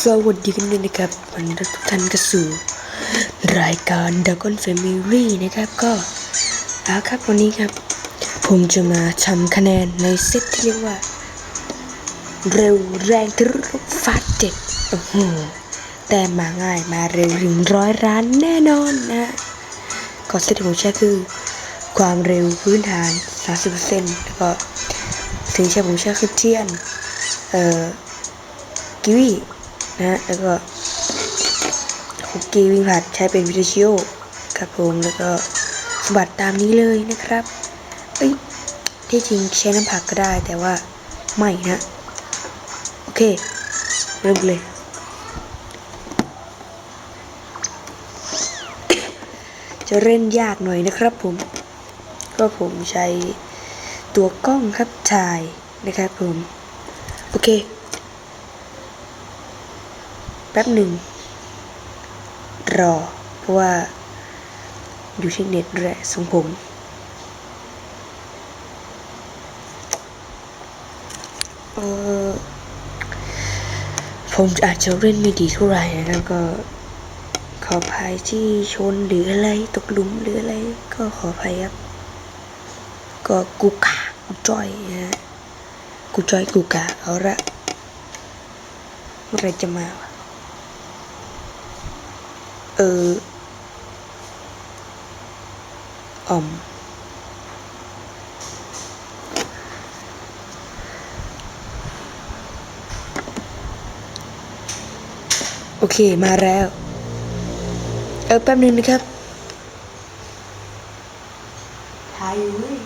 สวัสดีกันด้วยนะครับวันนี้ทุกท่านก็สู่รายการ Dragon Family นะครับก็เอาครับวันนี้ครับ ผมจะมาทำคะแนนในเซตที่เรียกว่า เร็วแรงทะลุฟาดเจ็ดโอ้โหแต่มาง่ายมาเร็วถึงร้อยร้านแน่นอนนะก็เซตที่ผมใช้คือ ความเร็วพื้นฐาน 30%แล้วก็ถึงใช้ผมใช้คือเทียน เอ่อกิวีนะแล้วก็คุกกี้วิ่งผัดใช้เป็นวิทชิโอครับผมแล้วก็สบัติตามนี้เลยนะครับเอ้ยที่จริงใช้น้ำผักก็ได้แต่ว่าไม่นะ โอเค เริ่มเลยจะเล่นยากหน่อยนะครับผม ก็ผมใช้ตัวกล้องครับถ่ายนะครับผม เค แป๊บหนึ่ง รอ เพราะว่าอยู่ที่เน็ตด้วยทรงผมเออผมอาจจะเล่นไม่ดีเท่าไหร่นะครับก็ขออภัยที่ชนหรืออะไรตกหลุมหรืออะไร ก็ขออภัยครับ ก็กูกากูจ้อยนะ กูจอยกูกาเอาละเมื่อไหรจะมาวะเอออ่อมโอเคมาแล้ว เออแป๊บนึงนะครับถ่ายอยู่เว้ย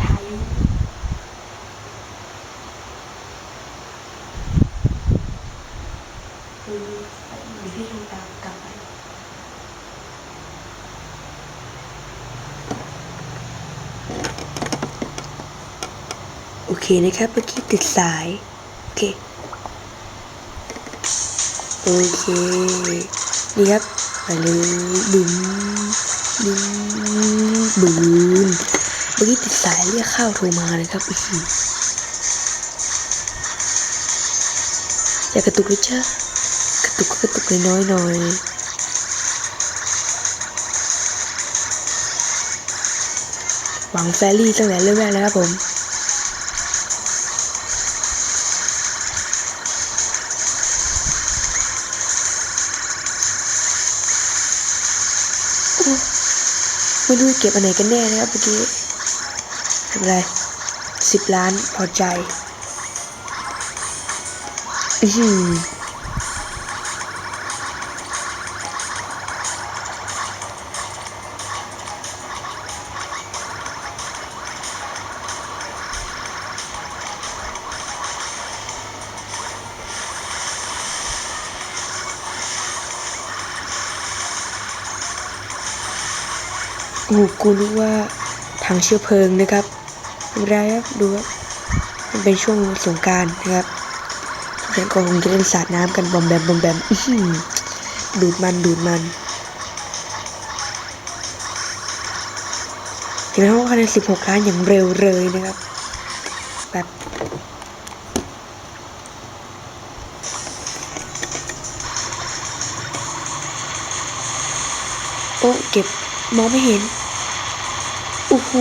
ถ่ายอยู่เออเดี๋ยวพี่ทำตามกลับไปโอ เคนะครับเมื่อกี้ติดสาย โอเค โอเคนี่ครับไปเลยบึ้มบึ้มบึ้มเมื่อกี้ติดสายเรียกข้าวโทรมาเลยครับอื้อยากกระตุกเลยจ้ากระตุกก็กระตุกน้อยๆหน่อยหวังแฟรี่ตั้งแต่เริ่มแรกแล้วครับผม ไม่รู้จะเก็บอันไหนกันแน่นะครับเมื่อกี้ทำไรสิบล้านพอใจ อือ โอ้โหกูรู้ว่าทางเชื้อเพลิงนะครับไม่เป็นไรครับดูครับมันเป็นช่วงสงการนะครับทุกคนก็คงจะเล่นสาดน้ำกันบอมแบมบอมแบมดูดมันดูดมันเห็นไหมว่าคะแนน16ล้านอย่างเร็วเลยนะครับแบบโอ้เก็บ มองไม่เห็นโอ้โห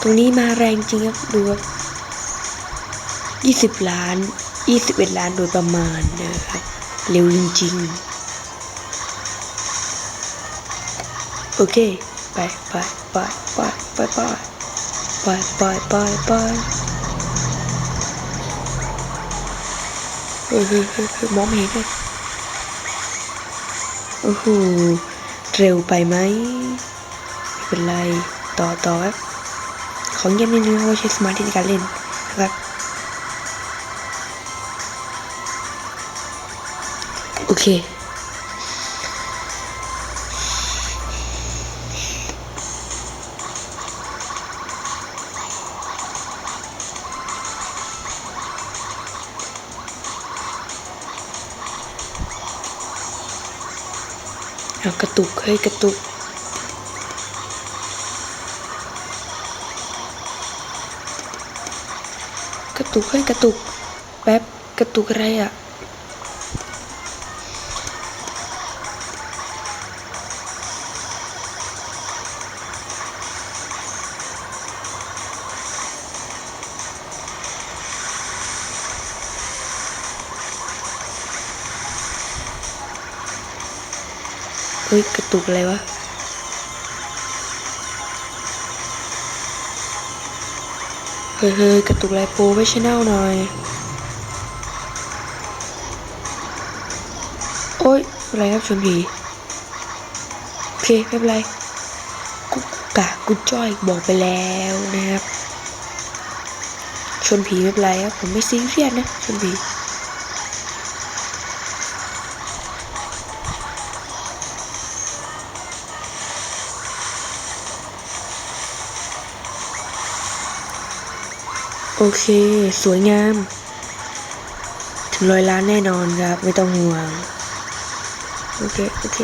ตรงนี้มาแรงจริงครับดูครับยี่สิบล้านยี่สิบเอ็ดล้านโดยประมาณนะครับเร็วจริงๆโอเคไปไปไปไปไปไปไปไปไปไปเฮ้ยเฮ้ยเฮ้ยเฮ้ยมองไม่เห็นเลย โอ้โหเร็วไปไหมไม่เป็นไรต่อต่อครับของเงียบนิดนึงเพราะว่าใช้สมาธิในการเล่นนะครับโอเค รากระตุกเฮ้ยกระตุกกระตุกเฮ้ยกระตุกแป๊บกระตุกอะไรอะ่ะ ฮ้ยกระตุกอะไรวะเฮ้ยเฮ้ยกระตุกอะไรโปรไว้ชแนลหน่อย โอ๊ยอะไรครับชนผีโอเคไม่เป็นไรกูกะกูจ้อยบอกไปแล้วนะครับ ชนผีไม่เป็นไรครับผมไม่ซีเรียสนะ ชนผี เค สวยงาม ถึงร้อยล้านแน่นอนครับ ไม่ต้องห่วง โอเค โอเค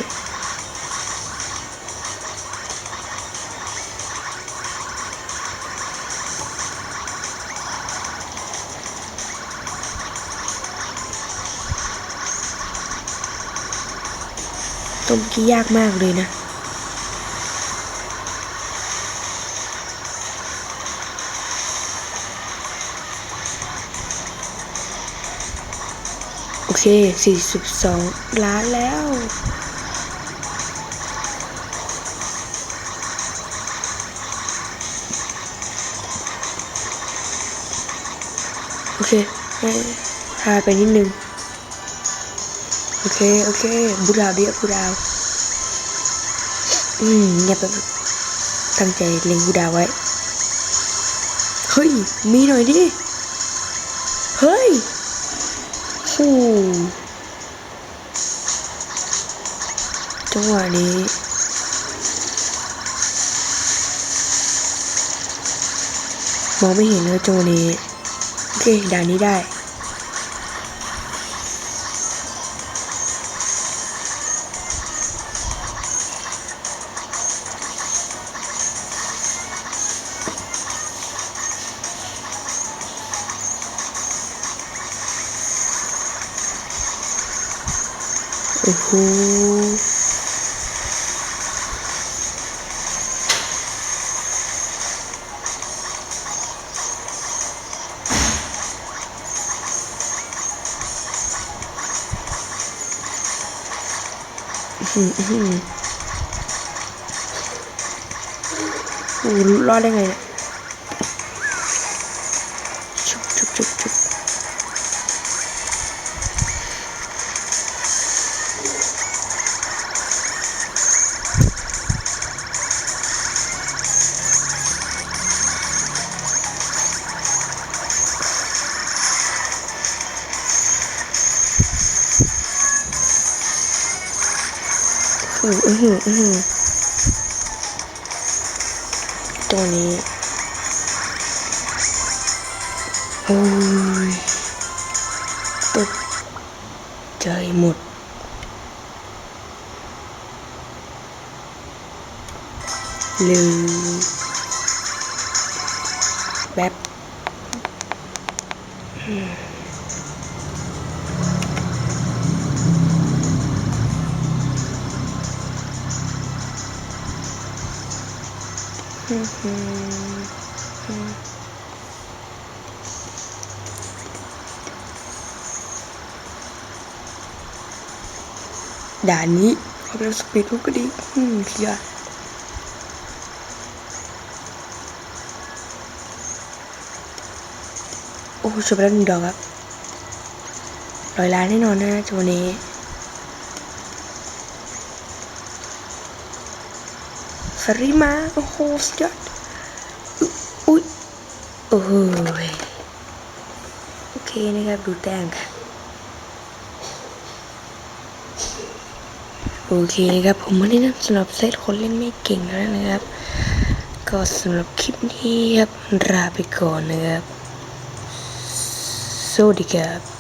ต้มกี้ยากมากเลยนะ โอเค 42 ล้านแล้ว โอเคให้พาไปนิดนึง โอเค โอเคบูดาวเดียบูดาว อืมเงียบแบบตั้งใจเล็งบูดาวไว้ เฮ้ย มีหน่อยดิ เฮ้ย โจังหวะนี้มองไม่เห็นเลยจังหวะนี้ โอเคด่านนี้ได้ โอ้โหอื้อหืออื้อหือโอ้โหรอดได้ไงเนี่ย อ้อือหืออือหือตัวนี้โอ้ยตกใจหมดลืมแบบอื้ ด่านนี้ควาเร็วสปีดรูปก็ดีอืมสุดยโอ้โหจบแล้วหนึ่งดอกครับร้อยล้านแน่นอนนะจังหวะนี้ ริมา โอ้โหสุดยอด อุ๊ยโอ้โหโอเคนะครับ ดูแต้มค่ะโอเคนะครับ ผมวันนี้นะสำหรับเซตคนเล่นไม่เก่งแล้วนะครับ ก็สำหรับคลิปนี้ครับลาไปก่อนนะครับ สวัสดีครับ